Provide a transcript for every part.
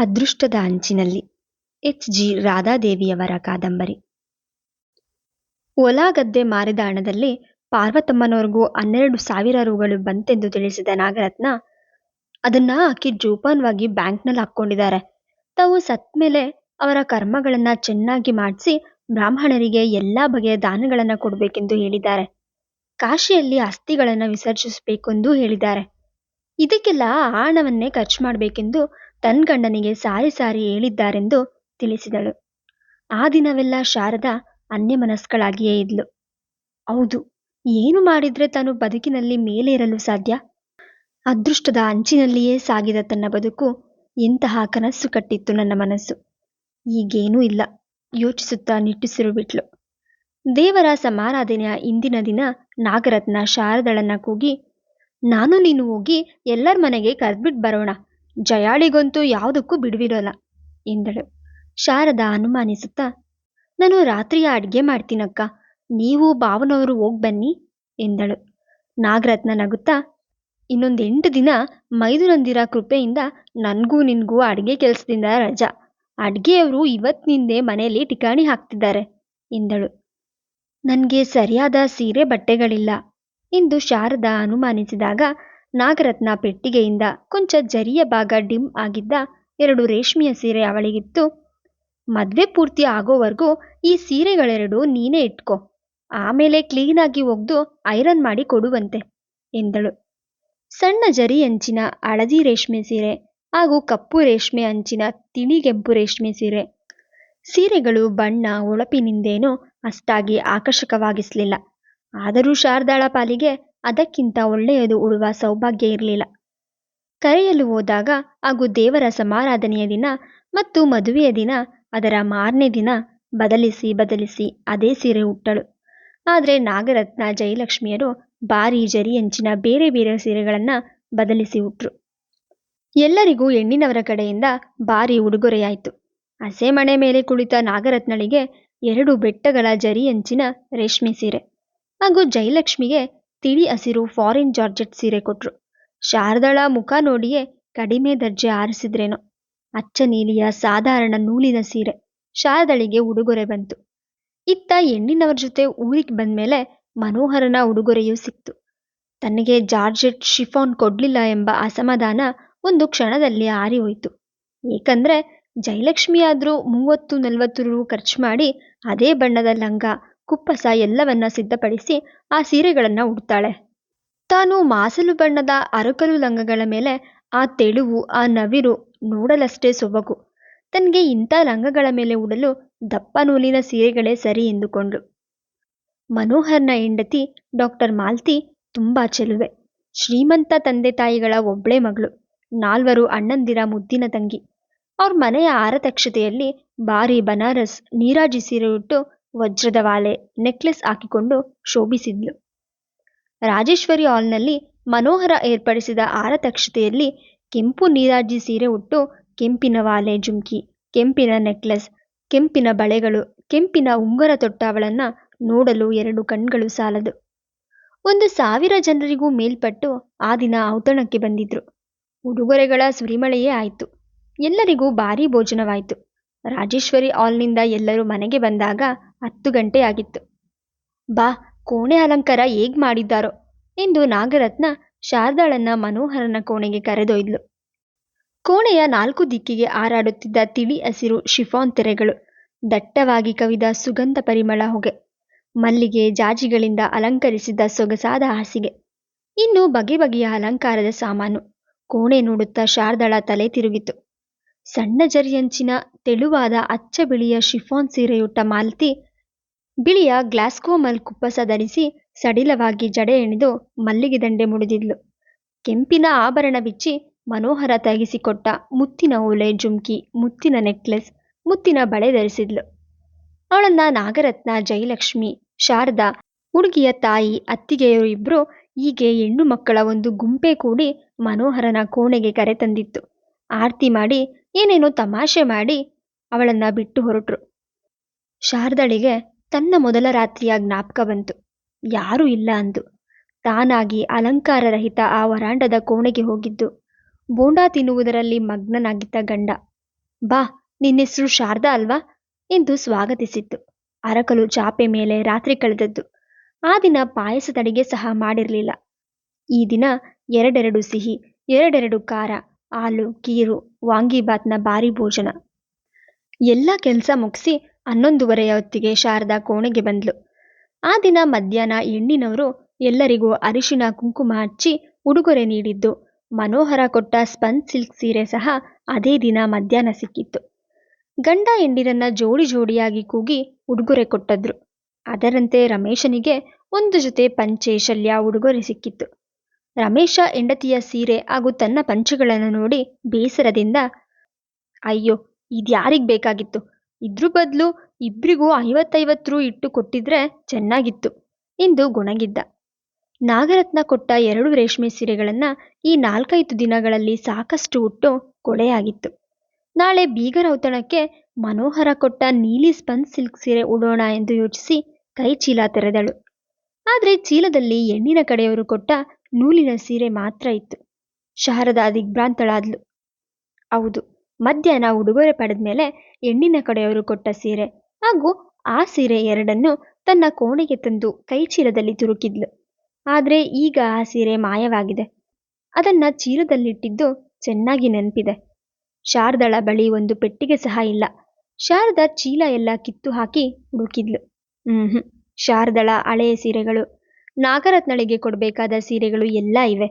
ಅದೃಷ್ಟದ ಅಂಚಿನಲ್ಲಿ. H. G. ರಾಧಾದೇವಿಯವರ ಕಾದಂಬರಿ. ಹೊಲ ಗದ್ದೆ ಮಾರಿದ ಹಣದಲ್ಲಿ ಪಾರ್ವತಮ್ಮನವ್ರಿಗೂ ಹನ್ನೆರಡು ಸಾವಿರ ರುಗಳು ಬಂತೆಂದು ತಿಳಿಸಿದ ನಾಗರತ್ನ, ಅದನ್ನ ಆಕಿ ಜೋಪಾನವಾಗಿ ಬ್ಯಾಂಕ್ನಲ್ಲಿ ಹಾಕ್ಕೊಂಡಿದ್ದಾರೆ. ತಾವು ಸತ್ಮೇಲೆ ಅವರ ಕರ್ಮಗಳನ್ನ ಚೆನ್ನಾಗಿ ಮಾಡಿಸಿ ಬ್ರಾಹ್ಮಣರಿಗೆ ಎಲ್ಲಾ ಬಗೆಯ ದಾನಗಳನ್ನ ಕೊಡಬೇಕೆಂದು ಹೇಳಿದ್ದಾರೆ. ಕಾಶಿಯಲ್ಲಿ ಅಸ್ಥಿಗಳನ್ನ ವಿಸರ್ಜಿಸಬೇಕೆಂದು ಹೇಳಿದ್ದಾರೆ. ಇದಕ್ಕೆಲ್ಲ ಆ ಹಣವನ್ನೇ ಖರ್ಚು ಮಾಡಬೇಕೆಂದು ತನ್ನ ಗಂಡನಿಗೆ ಸಾರಿ ಸಾರಿ ಹೇಳಿದ್ದಾರೆಂದು ತಿಳಿಸಿದಳು. ಆ ದಿನವೆಲ್ಲ ಶಾರದಾ ಅನ್ಯಮನಸ್ಕಳಾಗಿಯೇ ಇದ್ಲು. ಹೌದು, ಏನು ಮಾಡಿದ್ರೆ ತಾನು ಬದುಕಿನಲ್ಲಿ ಮೇಲೇರಲು ಸಾಧ್ಯ? ಅದೃಷ್ಟದ ಅಂಚಿನಲ್ಲಿಯೇ ಸಾಗಿದ ತನ್ನ ಬದುಕು ಎಂತಹ ಕನಸು ಕಟ್ಟಿತ್ತು ನನ್ನ ಮನಸ್ಸು. ಈಗೇನೂ ಇಲ್ಲ, ಯೋಚಿಸುತ್ತಾ ನಿಟ್ಟುಸಿರು ಬಿಟ್ಲು. ದೇವರ ಸಮಾರಾಧನೆಯ ಇಂದಿನ ದಿನ ನಾಗರತ್ನ ಶಾರದಳನ್ನ ಕೂಗಿ, ನಾನು ನೀನು ಹೋಗಿ ಎಲ್ಲರ ಮನೆಗೆ ಕರೆದ್ಬಿಟ್ಟು ಬರೋಣ ಜಯಾಳಿಗಂತೂ ಯಾವುದಕ್ಕೂ ಬಿಡುವಿರೋಲ್ಲ ಎಂದಳು. ಶಾರದ ಅನುಮಾನಿಸುತ್ತಾ, ನಾನು ರಾತ್ರಿಯ ಅಡಿಗೆ ಮಾಡ್ತೀನಕ್ಕ, ನೀವು ಭಾವನವರು ಹೋಗಿ ಬನ್ನಿ ಎಂದಳು. ನಾಗರತ್ನ ನಗುತ್ತಾ ಇನ್ನೊಂದು ಎಂಟು ದಿನ ಮೈದುನಂದಿರ ಕೃಪೆಯಿಂದ ನನಗೂ ನಿನಗೂ ಅಡುಗೆ ಕೆಲಸದಿಂದ ರಜಾ. ಅಡ್ಗೆಯವರು ಇವತ್ತಿನಿಂದೆ ಮನೆಯಲ್ಲಿ ಠಿಕಾಣಿ ಹಾಕ್ತಿದ್ದಾರೆ ಎಂದಳು. ನನಗೆ ಸರಿಯಾದ ಸೀರೆ ಬಟ್ಟೆಗಳಿಲ್ಲ ಎಂದು ಶಾರದಾ ಅನುಮಾನಿಸಿದಾಗ ನಾಗರತ್ನ ಪೆಟ್ಟಿಗೆಯಿಂದ ಕೊಂಚ ಜರಿಯ ಭಾಗ ಡಿಮ್ ಆಗಿದ್ದ ಎರಡು ರೇಷ್ಮೆಯ ಸೀರೆ ಅವಳಿಗಿತ್ತು. ಮದುವೆ ಪೂರ್ತಿ ಆಗೋವರೆಗೂ ಈ ಸೀರೆಗಳೆರಡು ನೀನೇ ಇಟ್ಕೋ. ಆಮೇಲೆ ಕ್ಲೀನಾಗಿ ಒಗ್ದು ಐರನ್ ಮಾಡಿ ಕೊಡುವಂತೆ, ಎಂದಳು. ಸಣ್ಣ ಜರಿ ಅಂಚಿನ ಹಳದಿ ರೇಷ್ಮೆ ಸೀರೆ ಹಾಗೂ ಕಪ್ಪು ರೇಷ್ಮೆ ಅಂಚಿನ ತಿಳಿಗೆಂಪು ರೇಷ್ಮೆ ಸೀರೆ. ಸೀರೆಗಳು ಬಣ್ಣ ಹೊಳಪಿನಿಂದೇನೂ ಅಷ್ಟಾಗಿ ಆಕರ್ಷಕವಾಗಿಸಲಿಲ್ಲ. ಆದರೂ ಶಾರದಾಳ ಪಾಲಿಗೆ ಅದಕ್ಕಿಂತ ಒಳ್ಳೆಯದು ಉಡುವ ಸೌಭಾಗ್ಯ ಇರಲಿಲ್ಲ. ಕರೆಯಲು ಹೋದಾಗ ಹಾಗೂ ದೇವರ ಸಮಾರಾಧನೆಯ ದಿನ ಮತ್ತು ಮದುವೆಯ ದಿನ, ಅದರ ಮಾರನೇ ದಿನ ಬದಲಿಸಿ ಬದಲಿಸಿ ಅದೇ ಸೀರೆ ಉಟ್ಟಳು. ಆದರೆ ನಾಗರತ್ನ ಜಯಲಕ್ಷ್ಮಿಯರು ಭಾರಿ ಜರಿ ಅಂಚಿನ ಬೇರೆ ಬೇರೆ ಸೀರೆಗಳನ್ನು ಬದಲಿಸಿ ಉಟ್ರು. ಎಲ್ಲರಿಗೂ ಹೆಣ್ಣಿನವರ ಕಡೆಯಿಂದ ಭಾರಿ ಉಡುಗೊರೆಯಾಯಿತು. ಹಸೆಮಣೆ ಮೇಲೆ ಕುಳಿತ ನಾಗರತ್ನಳಿಗೆ ಎರಡು ಬೆಟ್ಟಗಳ ಜರಿ ಅಂಚಿನ ರೇಷ್ಮೆ ಸೀರೆ ಹಾಗೂ ಜಯಲಕ್ಷ್ಮಿಗೆ ತಿಳಿ ಹಸಿರು ಫಾರಿನ್ ಜಾರ್ಜೆಟ್ ಸೀರೆ ಕೊಟ್ರು. ಶಾರದಳ ಮುಖ ನೋಡಿಯೇ ಕಡಿಮೆ ದರ್ಜೆ ಆರಿಸಿದ್ರೇನೋ. ಅಚ್ಚ ನೀಲಿಯ ಸಾಧಾರಣ ನೂಲಿನ ಸೀರೆ ಶಾರದಳಿಗೆ ಉಡುಗೊರೆ ಬಂತು. ಇತ್ತ ಹೆಣ್ಣಿನವರ ಜೊತೆ ಊರಿಗೆ ಬಂದ್ಮೇಲೆ ಮನೋಹರನ ಉಡುಗೊರೆಯೂ ಸಿಕ್ತು. ತನಗೆ ಜಾರ್ಜೆಟ್ ಶಿಫಾನ್ ಕೊಡ್ಲಿಲ್ಲ ಎಂಬ ಅಸಮಾಧಾನ ಒಂದು ಕ್ಷಣದಲ್ಲಿ ಆರಿ ಏಕಂದ್ರೆ ಜಯಲಕ್ಷ್ಮಿಯಾದರೂ ಮೂವತ್ತು ನಲವತ್ತು ರು ಖರ್ಚು ಮಾಡಿ ಅದೇ ಬಣ್ಣದ ಲಂಗ ಕುಪ್ಪಸ ಎಲ್ಲವನ್ನ ಸಿದ್ಧಪಡಿಸಿ ಆ ಸೀರೆಗಳನ್ನು ಉಡ್ತಾಳೆ. ತಾನು ಮಾಸಲು ಬಣ್ಣದ ಅರಕಲು ಲಂಗಗಳ ಮೇಲೆ ಆ ತೆಳುವು, ಆ ನವಿರು ನೋಡಲಷ್ಟೇ ಸೊಬಗು. ತನಗೆ ಇಂಥ ಲಂಗಗಳ ಮೇಲೆ ಉಡಲು ದಪ್ಪ ನೂಲಿನ ಸೀರೆಗಳೇ ಸರಿ ಎಂದುಕೊಂಡ್ಳು. ಮನೋಹರ್ನ ಹೆಂಡತಿ ಡಾಕ್ಟರ್ ಮಾಲ್ತಿ ತುಂಬಾ ಚೆಲುವೆ. ಶ್ರೀಮಂತ ತಂದೆ ತಾಯಿಗಳ ಒಬ್ಬಳೇ ಮಗಳು, ನಾಲ್ವರು ಅಣ್ಣಂದಿರ ಮುದ್ದಿನ ತಂಗಿ. ಅವ್ರ ಮನೆಯ ಆರತಕ್ಷತೆಯಲ್ಲಿ ಭಾರಿ ಬನಾರಸ್, ನೀರಾಜಿ ಸೀರೆ ಉಟ್ಟು ವಜ್ರದ ವಾಲೆ ನೆಕ್ಲೆಸ್ ಹಾಕಿಕೊಂಡು ಶೋಭಿಸಿದ್ಲು. ರಾಜೇಶ್ವರಿ ಹಾಲ್ನಲ್ಲಿ ಮನೋಹರ ಏರ್ಪಡಿಸಿದ ಆರತಕ್ಷತೆಯಲ್ಲಿ ಕೆಂಪು ನೀರಾಜಿ ಸೀರೆ ಉಟ್ಟು ಕೆಂಪಿನ ವಾಲೆ ಜುಮ್ಕಿ, ಕೆಂಪಿನ ನೆಕ್ಲೆಸ್, ಕೆಂಪಿನ ಬಳೆಗಳು, ಕೆಂಪಿನ ಉಂಗರ ತೊಟ್ಟ ಅವಳನ್ನ ನೋಡಲು ಎರಡು ಕಣ್ಗಳು ಸಾಲದು. ಒಂದು ಸಾವಿರ ಜನರಿಗೂ ಮೇಲ್ಪಟ್ಟು ಆ ದಿನ ಔತಣಕ್ಕೆ ಬಂದಿದ್ರು. ಉಡುಗೊರೆಗಳ ಸುರಿಮಳೆಯೇ ಆಯಿತು. ಎಲ್ಲರಿಗೂ ಭಾರೀ ಭೋಜನವಾಯಿತು. ರಾಜೇಶ್ವರಿ ಹಾಲ್ನಿಂದ ಎಲ್ಲರೂ ಮನೆಗೆ ಬಂದಾಗ ಹತ್ತು ಗಂಟೆ ಆಗಿತ್ತು. ಬಾ, ಕೋಣೆ ಅಲಂಕಾರ ಹೇಗ್ ಮಾಡಿದ್ದಾರೋ ಎಂದು ನಾಗರತ್ನ ಶಾರದಾಳನ್ನ ಮನೋಹರನ ಕೋಣೆಗೆ ಕರೆದೊಯ್ದ್ಲು. ಕೋಣೆಯ ನಾಲ್ಕು ದಿಕ್ಕಿಗೆ ಹಾರಾಡುತ್ತಿದ್ದ ತಿಳಿ ಹಸಿರು ಶಿಫಾನ್ ತೆರೆಗಳು ದಟ್ಟವಾಗಿ ಕವಿದ ಸುಗಂಧ ಪರಿಮಳ ಹೊಗೆ, ಮಲ್ಲಿಗೆ ಜಾಜಿಗಳಿಂದ ಅಲಂಕರಿಸಿದ್ದ ಸೊಗಸಾದ ಹಾಸಿಗೆ, ಇನ್ನು ಬಗೆ ಬಗೆಯ ಅಲಂಕಾರದ ಸಾಮಾನು ಕೋಣೆ ನೋಡುತ್ತಾ ಶಾರದಳ ತಲೆ ತಿರುಗಿತು. ಸಣ್ಣ ಜರಿಯಂಚಿನ ತೆಳುವಾದ ಅಚ್ಚ ಬಿಳಿಯ ಶಿಫಾನ್ ಸೀರೆಯುಟ್ಟ ಮಾಲತಿ ಬಿಳಿಯ ಗ್ಲಾಸ್ಕೋಮಲ್ ಮಲ್ಕುಪ್ಪಸ ಧರಿಸಿ ಸಡಿಲವಾಗಿ ಜಡೆ ಎಣೆದು ಮಲ್ಲಿಗೆ ದಂಡೆ ಮುಡಿದಿದ್ಲು. ಕೆಂಪಿನ ಆಭರಣ ಬಿಚ್ಚಿ ಮನೋಹರ ತಗಿಸಿಕೊಟ್ಟ ಮುತ್ತಿನ ಓಲೆ ಜುಮ್ಕಿ, ಮುತ್ತಿನ ನೆಕ್ಲೆಸ್, ಮುತ್ತಿನ ಬಳೆ ಧರಿಸಿದ್ಲು. ಅವಳನ್ನ ನಾಗರತ್ನ, ಜಯಲಕ್ಷ್ಮಿ, ಶಾರದಾ, ಹುಡುಗಿಯ ತಾಯಿ, ಅತ್ತಿಗೆಯರು ಇಬ್ರು ಹೀಗೆ ಹೆಣ್ಣು ಮಕ್ಕಳ ಒಂದು ಗುಂಪೆ ಕೂಡಿ ಮನೋಹರನ ಕೋಣೆಗೆ ಕರೆತಂದಿತ್ತು ಆರತಿ ಮಾಡಿ, ಏನೇನೋ ತಮಾಷೆ ಮಾಡಿ ಅವಳನ್ನ ಬಿಟ್ಟು ಹೊರಟರು. ಶಾರದಳಿಗೆ ತನ್ನ ಮೊದಲ ರಾತ್ರಿಯ ಜ್ಞಾಪಕ ಬಂತು. ಯಾರೂ ಇಲ್ಲ ಅಂದು. ತಾನಾಗಿ ಅಲಂಕಾರರಹಿತ ಆ ವರಾಂಡದ ಕೋಣೆಗೆ ಹೋಗಿದ್ದು. ಬೋಂಡಾ ತಿನ್ನುವುದರಲ್ಲಿ ಮಗ್ನನಾಗಿದ್ದ ಗಂಡ. ಬಾ, ನಿನ್ನೆಸರು ಶಾರದಾ ಅಲ್ವಾ? ಎಂದು ಸ್ವಾಗತಿಸಿತ್ತು. ಅರಕಲು ಚಾಪೆ ಮೇಲೆ ರಾತ್ರಿ ಕಳೆದದ್ದು. ಆ ದಿನ ಪಾಯಸದಡಿಗೆ ಸಹ ಮಾಡಿರಲಿಲ್ಲ. ಈ ದಿನ ಎರಡೆರಡು ಸಿಹಿ, ಎರಡೆರಡು ಖಾರ, ಹಾಲು, ಕೀರು, ವಾಂಗಿಬಾತ್ನ ಭಾರಿ ಭೋಜನ. ಎಲ್ಲ ಕೆಲಸ ಮುಗಿಸಿ ಹನ್ನೊಂದುವರೆಯ ಹೊತ್ತಿಗೆ ಶಾರದಾ ಕೋಣೆಗೆ ಬಂದ್ಲು. ಆ ದಿನ ಮಧ್ಯಾಹ್ನ ಹೆಣ್ಣಿನವರು ಎಲ್ಲರಿಗೂ ಅರಿಶಿನ ಕುಂಕುಮ ಹಚ್ಚಿ ಉಡುಗೊರೆ ನೀಡಿದ್ದು. ಮನೋಹರ ಕೊಟ್ಟ ಸ್ಪನ್ ಸಿಲ್ಕ್ ಸೀರೆ ಸಹ ಅದೇ ದಿನ ಮಧ್ಯಾಹ್ನ ಸಿಕ್ಕಿತ್ತು. ಗಂಡ ಹೆಂಡಿರನ್ನ ಜೋಡಿ ಜೋಡಿಯಾಗಿ ಕೂಗಿ ಉಡುಗೊರೆ ಕೊಟ್ಟದ್ರು. ಅದರಂತೆ ರಮೇಶನಿಗೆ ಒಂದು ಜೊತೆ ಪಂಚೆ ಶಲ್ಯ ಉಡುಗೊರೆ ಸಿಕ್ಕಿತ್ತು. ರಮೇಶ ಹೆಂಡತಿಯ ಸೀರೆ ಹಾಗೂ ತನ್ನ ಪಂಚೆಗಳನ್ನು ನೋಡಿ ಬೇಸರದಿಂದ, ಅಯ್ಯೋ, ಇದ್ಯಾರಿಗ್ ಬೇಕಾಗಿತ್ತು? ಇದ್ರ ಬದಲು ಇಬ್ರಿಗೂ ಐವತ್ತೈವತ್ತು ರು ಇಟ್ಟು ಕೊಟ್ಟಿದ್ರೆ ಚೆನ್ನಾಗಿತ್ತು. ಎಂದು ಗೊಣಗಿದ್ದ. ನಾಗರತ್ನ ಕೊಟ್ಟ ಎರಡು ರೇಷ್ಮೆ ಸೀರೆಗಳನ್ನು ಈ ನಾಲ್ಕೈದು ದಿನಗಳಲ್ಲಿ ಸಾಕಷ್ಟು ಉಟ್ಟು ಕೊಳೆಯಾಗಿತ್ತು. ನಾಳೆ ಬೀಗರೌತಣಕ್ಕೆ ಮನೋಹರ ಕೊಟ್ಟ ನೀಲಿ ಸ್ಪನ್ ಸಿಲ್ಕ್ ಸೀರೆ ಉಡೋಣ ಎಂದು ಯೋಚಿಸಿ ಕೈ ಚೀಲ ತೆರೆದಳು. ಆದರೆ ಚೀಲದಲ್ಲಿ ಹೆಣ್ಣಿನ ಕಡೆಯವರು ಕೊಟ್ಟ ನೂಲಿನ ಸೀರೆ ಮಾತ್ರ ಇತ್ತು. ಶಾರದಾ ದಿಗ್ಭ್ರಾಂತಳಾದ್ಲು. ಹೌದು ಮಧ್ಯಾಹ್ನ ಉಡುಗೊರೆ ಪಡೆದ ಮೇಲೆ ಹೆಣ್ಣಿನ ಕಡೆಯವರು ಕೊಟ್ಟ ಸೀರೆ ಹಾಗೂ ಆ ಸೀರೆ ಎರಡನ್ನು ತನ್ನ ಕೋಣೆಗೆ ತಂದು ಕೈ ಚೀಲದಲ್ಲಿ ತುರುಕಿದ್ಲು. ಆದರೆ ಈಗ ಆ ಸೀರೆ ಮಾಯವಾಗಿದೆ. ಅದನ್ನು ಚೀಲದಲ್ಲಿಟ್ಟಿದ್ದು ಚೆನ್ನಾಗಿ ನೆನಪಿದೆ. ಶಾರದಳ ಬಳಿ ಒಂದು ಪೆಟ್ಟಿಗೆ ಸಹ ಇಲ್ಲ. ಶಾರದಾ ಚೀಲ ಎಲ್ಲ ಕಿತ್ತು ಹಾಕಿ ಹುಡುಕಿದ್ಲು. ಹ್ಮ್ ಶಾರದಳ ಹಳೆಯ ಸೀರೆಗಳು. ನಾಗರತ್ನಳಿಗೆ ಕೊಡಬೇಕಾದ ಸೀರೆಗಳು ಎಲ್ಲ ಇವೆ.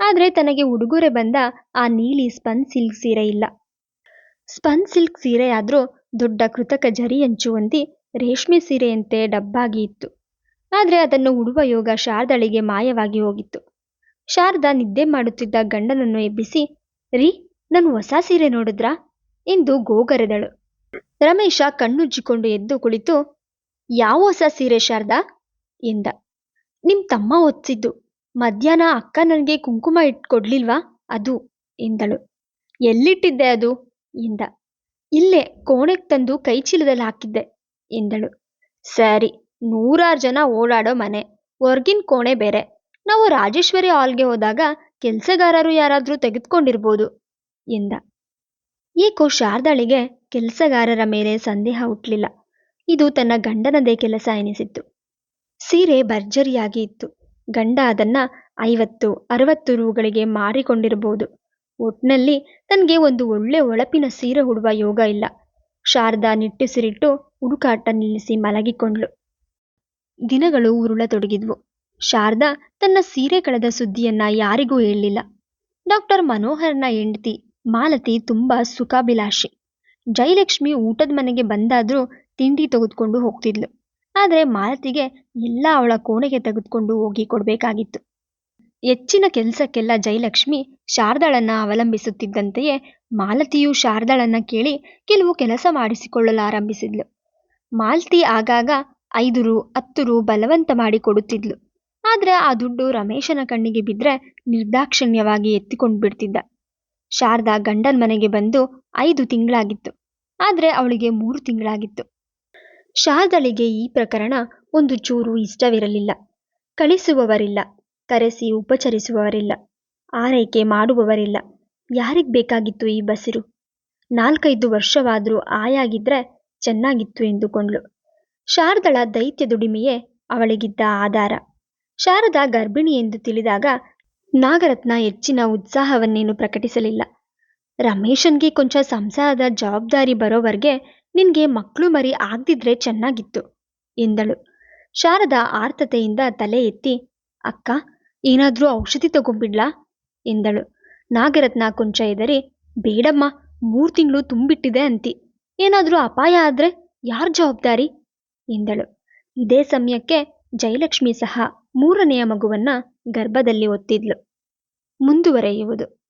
ಆದರೆ ತನಗೆ ಉಡುಗೊರೆ ಬಂದ ಆ ನೀಲಿ ಸ್ಪನ್ ಸಿಲ್ಕ್ ಸೀರೆ ಇಲ್ಲ. ಸ್ಪನ್ ಸಿಲ್ಕ್ ಸೀರೆಯಾದ್ರೂ ದೊಡ್ಡ ಕೃತಕ ಜರಿ ಅಂಚು ಹೊಂದಿ ರೇಷ್ಮೆ ಸೀರೆಯಂತೆ ಡಬ್ಬಾಗಿ ಇತ್ತು. ಆದರೆ ಅದನ್ನು ಉಡುವ ಯೋಗ ಶಾರದಳಿಗೆ ಮಾಯವಾಗಿ ಹೋಗಿತ್ತು. ಶಾರದ ನಿದ್ದೆ ಮಾಡುತ್ತಿದ್ದ ಗಂಡನನ್ನು ಎಬ್ಬಿಸಿ, ರೀ, ನಾನು ಹೊಸ ಸೀರೆ ನೋಡಿದ್ರಾ? ಎಂದು ಗೋಗರೆದಳು. ರಮೇಶ ಕಣ್ಣುಜ್ಜಿಕೊಂಡು ಎದ್ದು ಕುಳಿತು, ಯಾವ ಹೊಸ ಸೀರೆ ಶಾರದಾ? ಎಂದ. ನಿಮ್ ತಮ್ಮ ಒತ್ತಿದ್ದು ಮಧ್ಯಾಹ್ನ ಅಕ್ಕ ನನಗೆ ಕುಂಕುಮ ಇಟ್ಕೊಡ್ಲಿಲ್ವಾ ಅದು? ಎಂದಳು. ಎಲ್ಲಿಟ್ಟಿದ್ದೆ ಅದು? ಎಂದ ಇಲ್ಲೇ ಕೋಣೆಗೆ ತಂದು ಕೈ ಚೀಲದಲ್ಲಿ ಹಾಕಿದ್ದೆ, ಎಂದಳು. ಸರಿ, ನೂರಾರು ಜನ ಓಡಾಡೋ ಮನೆ, ಹೊರಗಿನ ಕೋಣೆ ಬೇರೆ. ನಾವು ರಾಜೇಶ್ವರಿ ಹಾಲ್ಗೆ ಹೋದಾಗ ಕೆಲಸಗಾರರು ಯಾರಾದರೂ ತೆಗೆದುಕೊಂಡಿರ್ಬೋದು, ಎಂದ. ಏಕೋ ಶಾರದಾಳಿಗೆ ಕೆಲಸಗಾರರ ಮೇಲೆ ಸಂದೇಹ ಹುಟ್ಟಲಿಲ್ಲ ಇದು ತನ್ನ ಗಂಡನದೇ ಕೆಲಸ ಎನಿಸಿತ್ತು. ಸೀರೆ ಭರ್ಜರಿಯಾಗಿ ಇತ್ತು. ಗಂಡ ಅದನ್ನ ಐವತ್ತು, ಅರವತ್ತು ರೂಗಳಿಗೆ ಮಾರಿಕೊಂಡಿರಬಹುದು ಒಟ್ನಲ್ಲಿ ತನಗೆ ಒಂದು ಒಳ್ಳೆ ಒಳಪಿನ ಸೀರೆ ಉಡುವ ಯೋಗ ಇಲ್ಲ. ಶಾರದಾ ನಿಟ್ಟುಸಿರಿಟ್ಟು ಹುಡುಕಾಟ ನಿಲ್ಲಿಸಿ ಮಲಗಿಕೊಂಡ್ಳು. ದಿನಗಳು ಉರುಳತೊಡಗಿದ್ವು. ಶಾರದಾ ತನ್ನ ಸೀರೆ ಕಳೆದ ಸುದ್ದಿಯನ್ನ ಯಾರಿಗೂ ಹೇಳಲಿಲ್ಲ ಡಾಕ್ಟರ್ ಮನೋಹರ್ನ ಹೆಂಡತಿ ಮಾಲತಿ ತುಂಬಾ ಸುಖಾಭಿಲಾಷಿ. ಜಯಲಕ್ಷ್ಮಿ ಊಟದ ಮನೆಗೆ ಬಂದಾದ್ರೂ ತಿಂಡಿ ತೆಗೆದುಕೊಂಡು ಹೋಗ್ತಿದ್ಲು. ಆದರೆ ಮಾಲತಿಗೆ ಎಲ್ಲ ಅವಳ ಕೋಣೆಗೆ ತೆಗೆದುಕೊಂಡು ಹೋಗಿ ಕೊಡಬೇಕಾಗಿತ್ತು. ಹೆಚ್ಚಿನ ಕೆಲಸಕ್ಕೆಲ್ಲ ಜಯಲಕ್ಷ್ಮಿ ಶಾರದಾಳನ್ನ ಅವಲಂಬಿಸುತ್ತಿದ್ದಂತೆಯೇ ಮಾಲತಿಯು ಶಾರದಾಳನ್ನ ಕೇಳಿ ಕೆಲವು ಕೆಲಸ ಮಾಡಿಸಿಕೊಳ್ಳಲು ಆರಂಭಿಸಿದ್ಲು. ಮಾಲತಿ ಆಗಾಗ ಐದು ರು, ಹತ್ತು ರು ಬಲವಂತ ಮಾಡಿ ಕೊಡುತ್ತಿದ್ಲು. ಆದರೆ ಆ ದುಡ್ಡು ರಮೇಶನ ಕಣ್ಣಿಗೆ ಬಿದ್ದರೆ ನಿರ್ದಾಕ್ಷಿಣ್ಯವಾಗಿ ಎತ್ತಿಕೊಂಡು ಬಿಡ್ತಿದ್ದ. ಶಾರದಾ ಗಂಡನ ಮನೆಗೆ ಬಂದು ಐದು ತಿಂಗಳಾಗಿತ್ತು. ಆದರೆ ಅವಳಿಗೆ ಮೂರು ತಿಂಗಳಾಗಿತ್ತು. ಶಾರದಳಿಗೆ ಈ ಪ್ರಕರಣ ಒಂದು ಚೂರು ಇಷ್ಟವಿರಲಿಲ್ಲ. ಕಳಿಸುವವರಿಲ್ಲ. ಕರೆಸಿ ಉಪಚರಿಸುವವರಿಲ್ಲ, ಆರೈಕೆ ಮಾಡುವವರಿಲ್ಲ. ಯಾರಿಗ್ ಬೇಕಾಗಿತ್ತು ಈ ಬಸಿರು? ನಾಲ್ಕೈದು ವರ್ಷವಾದರೂ ಆಯಾಗಿದ್ರೆ ಚೆನ್ನಾಗಿತ್ತು ಎಂದುಕೊಂಡ್ಳು. ಶಾರದಳ ದೈತ್ಯ ದುಡಿಮೆಯೇ ಅವಳಿಗಿದ್ದ ಆಧಾರ. ಶಾರದಾ ಗರ್ಭಿಣಿ ಎಂದು ತಿಳಿದಾಗ ನಾಗರತ್ನ ಹೆಚ್ಚಿನ ಉತ್ಸಾಹವನ್ನೇನು ಪ್ರಕಟಿಸಲಿಲ್ಲ. ರಮೇಶನ್ಗೆ ಕೊಂಚ ಸಂಸಾರದ ಜವಾಬ್ದಾರಿ ಬರೋವರೆಗೆ ನಿನ್ಗೆ ಮಕ್ಕಳು ಮರಿ ಆಗ್ದಿದ್ರೆ ಚೆನ್ನಾಗಿತ್ತು ಎಂದಳು. ಶಾರದ ಆರ್ತತೆಯಿಂದ ತಲೆ ಎತ್ತಿ ಅಕ್ಕ, ಏನಾದ್ರೂ ಔಷಧಿ ತಗೊಂಬಿಡ್ಲಾ ಎಂದಳು. ನಾಗರತ್ನ ಕೊಂಚ ಎದರಿ ಬೇಡಮ್ಮ, ಮೂರು ತಿಂಗಳು ತುಂಬಿಟ್ಟಿದೆ ಅಂತಿ. ಏನಾದ್ರೂ ಅಪಾಯ ಆದ್ರೆ ಯಾರ ಜವಾಬ್ದಾರಿ? ಎಂದಳು. ಇದೇ ಸಮಯಕ್ಕೆ ಜಯಲಕ್ಷ್ಮಿ ಸಹ ಮೂರನೆಯ ಮಗುವನ್ನ ಗರ್ಭದಲ್ಲಿ ಒತ್ತಿದ್ಲು. ಮುಂದುವರೆಯುವುದು.